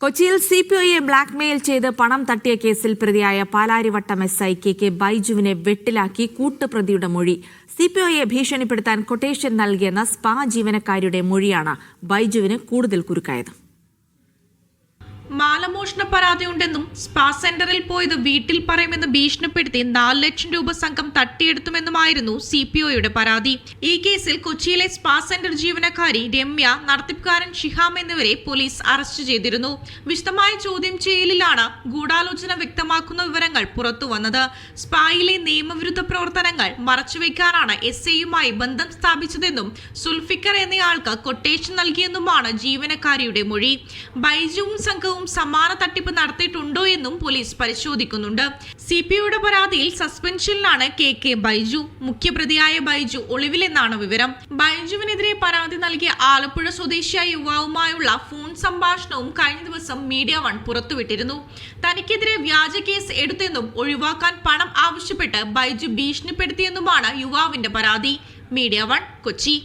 കൊച്ചിയിൽ C P ഐയെ blackmail ചെയ്ത് പണം തട്ടിയ കേസിൽ പ്രതിയായ Palarivattom S I K K ബൈജുവിനെ വെട്ടിലാക്കി കൂട്ടുപ്രതിയുടെ മൊഴി. സി പി ഐയെ ഭീഷണിപ്പെടുത്താൻ കൊട്ടേഷൻ നൽകിയെന്ന സ്പാ ജീവനക്കാരിയുടെ മൊഴിയാണ് ബൈജുവിന് കൂടുതൽ കുരുക്കായത്. മാലമോഷണ പരാതിയുണ്ടെന്നും സ്പാ സെന്ററിൽ പോയത് വീട്ടിൽ പറയുമെന്ന് ഭീഷണിപ്പെടുത്തി നാല് ലക്ഷം രൂപ സംഘം തട്ടിയെടുത്തുമെന്നുമായിരുന്നു സി പി ഒയുടെ പരാതി. ഈ കേസിൽ കൊച്ചിയിലെ സ്പാ സെന്റർ ജീവനക്കാരി രമ്യ നടത്തിപ്പുകാരൻ ഷിഹാം എന്നിവരെ പോലീസ് അറസ്റ്റ് ചെയ്തിരുന്നു. വിശദമായ ചോദ്യം ചെയ്യലിലാണ് ഗൂഢാലോചന വ്യക്തമാക്കുന്ന വിവരങ്ങൾ പുറത്തുവന്നത് സ്പായിലെ നിയമവിരുദ്ധ പ്രവർത്തനങ്ങൾ മറച്ചുവെക്കാനാണ് എസ് ഐയുമായി ബന്ധം സ്ഥാപിച്ചതെന്നും സുൽഫിക്കർ എന്നയാൾക്ക് കൊട്ടേഷൻ നൽകിയെന്നുമാണ് ജീവനക്കാരിയുടെ മൊഴി. ബൈജുവും സംഘവും സമാന തട്ടിപ്പ് നടത്തിയിട്ടുണ്ടോ എന്നും പോലീസ് പരിശോധിക്കുന്നുണ്ട്. സി പി യുടെ പരാതിയിൽ സസ്പെൻഷനിലാണ് കെ കെ ബൈജു മുഖ്യപ്രതിയായ ബൈജു ഒളിവിലെന്നാണ് വിവരം. ബൈജുവിനെതിരെ പരാതി നൽകിയ ആലപ്പുഴ സ്വദേശിയായ യുവാവുമായുള്ള ഫോൺ സംഭാഷണവും കഴിഞ്ഞ ദിവസം മീഡിയ വൺ പുറത്തുവിട്ടിരുന്നു. തനിക്കെതിരെ വ്യാജ കേസ് എടുത്തെന്നും ഒഴിവാക്കാൻ പണം ആവശ്യപ്പെട്ട് ബൈജു ഭീഷണിപ്പെടുത്തിയെന്നുമാണ് യുവാവിന്റെ പരാതി. Media one Kochi.